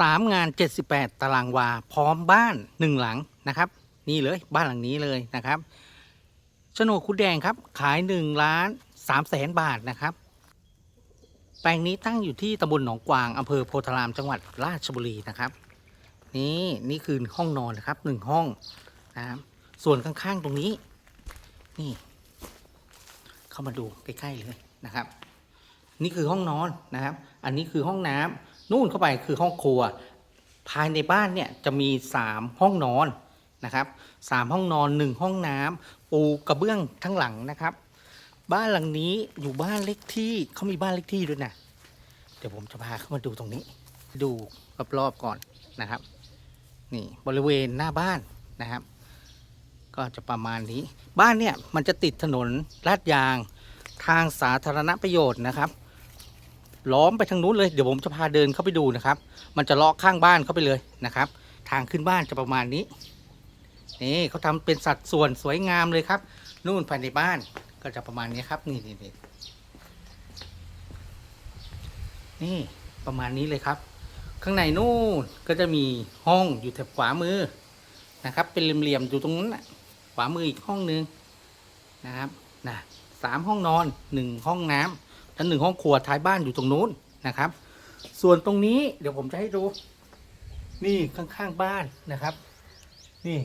สามงาน 78 ตารางวา พร้อมบ้านหนึ่งหลังนะครับ นี่เลยบ้านหลังนี้เลยนะครับโฉนดคุดแดงครับ ขาย1ล้าน3แสนบาทนะครับ แปลงนี้ตั้งอยู่ที่ตำบลหนองกวางอำเภอโพธารามจังหวัดราชบุรีนะครับ นี่นี่คือห้องนอนนะครับหนึ่งห้องนะครับส่วนข้างๆตรงนี้ นี่ เข้ามาดูใกล้ๆเลยนะครับ นี่คือห้องนอนนะครับ อันนี้คือห้องน้ำ นู่นเข้าไปคือห้องครัว ภายในบ้านเนี่ยจะมีสามห้องนอนนะครับสามห้องนอนหนึ่งห้องน้ำปูกระเบื้องทั้งหลังนะครับ บ้านหลังนี้อยู่บ้านเล็กที่เขามีบ้านเล็กที่ด้วยนะเดี๋ยวผมจะพาเข้ามาดูตรงนี้ ดูรอบๆก่อนนะครับ นี่บริเวณหน้าบ้านนะครับ ก็จะประมาณนี้ บ้านเนี่ยมันจะติดถนนลาดยางทางสาธารณประโยชน์นะครับ ล้อมไปทางนู้นเลยเดี๋ยวผมจะพาเดินเข้าไปดูนะครับ มันจะเลาะข้างบ้านเข้าไปเลยนะครับ ทางขึ้นบ้านจะประมาณนี้ นี่เขาทำเป็นสัดส่วนสวยงามเลยครับ นู่นภายในบ้านก็จะประมาณนี้ครับ นี่นี่นี่นี่ประมาณนี้เลยครับ ข้างในนู่นก็จะมีห้องอยู่แถบขวามือนะครับ เป็นเหลี่ยมๆอยู่ตรงนั้นนะขวามืออีกห้องนึงนะครับนะสามห้องนอนหนึ่งห้องน้ำ และหนึ่งห้องครัวท้ายบ้านอยู่ตรงนู้นนะครับ ส่วนตรงนี้เดี๋ยวผมจะให้ดู นี่ข้างๆบ้านนะครับ นี่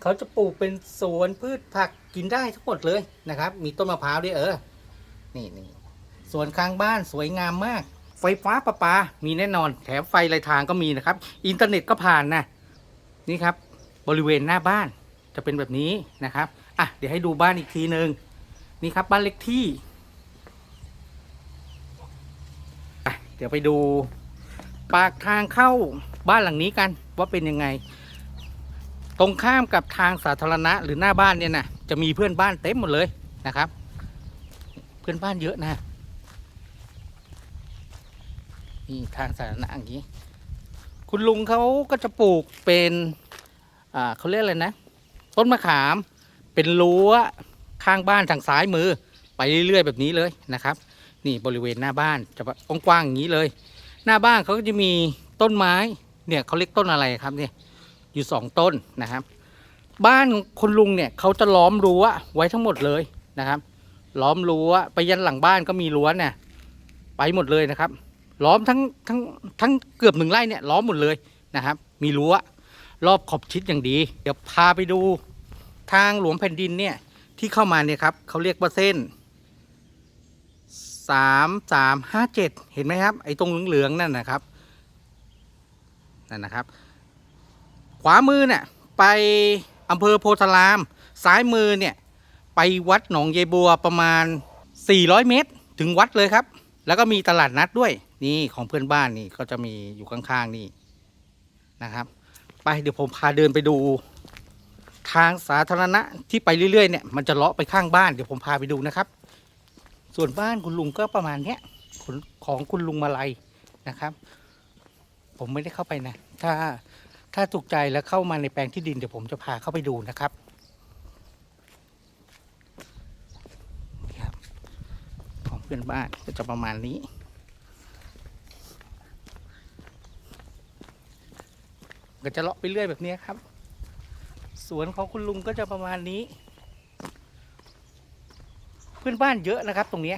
เขาจะปลูกเป็นสวนพืชผักกินได้ทั้งหมดเลยนะครับ มีต้นมะพร้าวด้วยเออ นี่นี่สวนข้างบ้านสวยงามมาก ไฟฟ้าประปา มีแน่นอน แถมไฟลายทางก็มีนะครับ อินเทอร์เน็ตก็ผ่านนะ นี่ครับ บริเวณหน้าบ้านจะเป็นแบบนี้นะครับ อะ เดี๋ยวให้ดูบ้านอีกทีหนึ่งนี่ครับบ้านเล็กที่อะ เดี๋ยวไปดู ปากทางเข้าบ้านหลังนี้กันว่าเป็นยังไง ตรงข้ามกับทางสาธารณะหรือหน้าบ้านเนี่ยนะจะมีเพื่อนบ้านเต็มหมดเลยนะครับ เพื่อนบ้านเยอะนะนี่ทางสาธารณะอย่างนี้ คุณลุงเขาก็จะปลูกเป็นอ่าเขาเรียกอะไรนะ ต้นมะขามเป็นรั้วข้างบ้านทางซ้ายมือ ไปเรื่อยๆแบบนี้เลยนะครับ นี่บริเวณหน้าบ้านจะกว้างๆอย่างนี้เลย หน้าบ้านเขาก็จะมีต้นไม้ เนี่ยเขาเรียกต้นอะไรครับเนี่ยอยู่สองต้นนะครับ บ้านคนลุงเนี่ยเขาจะล้อมรั้วไว้ทั้งหมดเลยนะครับ ล้อมรั้วไปยันหลังบ้านก็มีรั้วเนี่ยไปหมดเลยนะครับ ล้อมทั้งทั้งทั้งเกือบหนึ่งไร่เนี่ยล้อมหมดเลยนะครับ มีรั้วรอบขอบชิดอย่างดี เดี๋ยวพาไปดูทางหลวงแผ่นดินเนี่ยที่เข้ามาเนี่ยครับเขาเรียกว่าเส้น สามสามห้าเจ็ดเห็นไหมครับ ไอ้ตรงเหลืองๆนั่นนะครับนั่นนะครับ ขวามือเนี่ยไปอำเภอโพธาราม ซ้ายมือเนี่ยไปวัดหนองยายบัวประมาณ 400 เมตร ถึงวัดเลยครับ แล้วก็มีตลาดนัดด้วย นี่ของเพื่อนบ้านนี่ก็จะมีอยู่ข้างๆนี่นะครับ ไปเดี๋ยวผมพาเดินไปดู ทางสาธารณะที่ไปเรื่อยๆเนี่ยมันจะเลาะไปข้างบ้านเดี๋ยวผมพาไปดูนะครับ ส่วนบ้านคุณลุงก็ประมาณเนี้ยของคุณลุงมาลัยนะครับ ผมไม่ได้เข้าไปนะ ถ้าถ้าถูกใจแล้วเข้ามาในแปลงที่ดินเดี๋ยวผมจะพาเข้าไปดูนะครับนี่ครับของเพื่อนบ้านก็จะประมาณนี้ก็จะเลาะไปเรื่อยแบบนี้ครับ สวนของคุณลุงก็จะประมาณนี้ พื่อนบ้านเยอะนะครับ ตรงนี้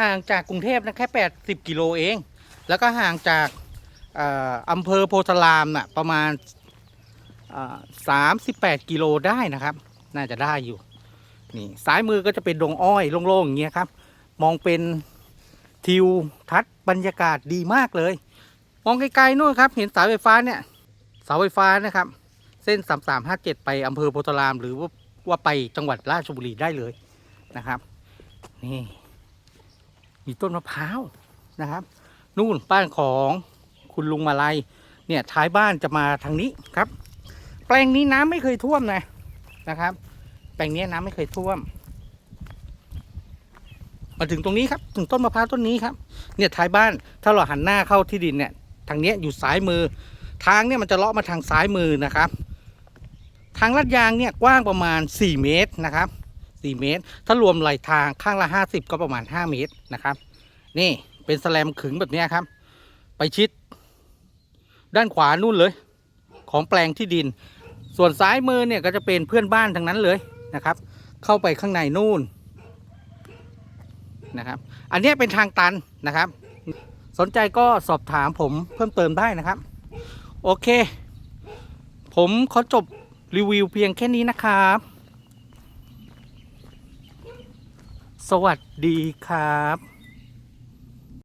ห่างจากกรุงเทพนะแค่ 80 กิโลเอง แล้วก็ห่างจากอำเภอโพธารามน่ะประมาณสามสิบแปดกิโลได้นะครับ น่าจะได้อยู่ นี่ซ้ายมือก็จะเป็นดงอ้อยโล่งๆอย่างเงี้ยครับ มองเป็นทิวทัศน์บรรยากาศดีมากเลย มองไกลๆนู่นครับ เห็นสายไฟฟ้าเนี่ยเสาไฟฟ้านะครับ เส้นสามสามห้าเจ็ดไปอำเภอโพธาราม หรือว่าว่าไปจังหวัดราชบุรีได้เลยนะครับ นี่ มีต้นมะพร้าวนะครับ นู่นบ้านของคุณลุงมาลัยเนี่ยท้ายบ้านจะมาทางนี้ครับ แปลงนี้น้ำไม่เคยท่วมนะนะครับ แปลงนี้น้ำไม่เคยท่วม มาถึงตรงนี้ครับ ถึงต้นมะพร้าวต้นนี้ครับ เนี่ยท้ายบ้านถ้าเราหันหน้าเข้าที่ดินเนี่ย ทางเนี้ยอยู่ซ้ายมือ ทางเนี่ยมันจะเลาะมาทางซ้ายมือนะครับ ทางลาดยางเนี่ยกว้างประมาณ 4 เมตรนะครับ 4 เมตร ถ้ารวมไหลทางข้างละ 50 ก็ประมาณ 5 เมตรนะครับ นี่เป็นสแลมขึงแบบนี้ครับ ไปชิด ด้านขวานู่นเลย ของแปลงที่ดิน ส่วนซ้ายมือเนี่ยก็จะเป็นเพื่อนบ้านทั้งนั้นเลยนะครับ เข้าไปข้างในนู่นนะครับ อันนี้เป็นทางตันนะครับ สนใจก็สอบถามผมเพิ่มเติมได้นะครับ โอเค ผมขอจบรีวิวเพียงแค่นี้นะครับ สวัสดีครับ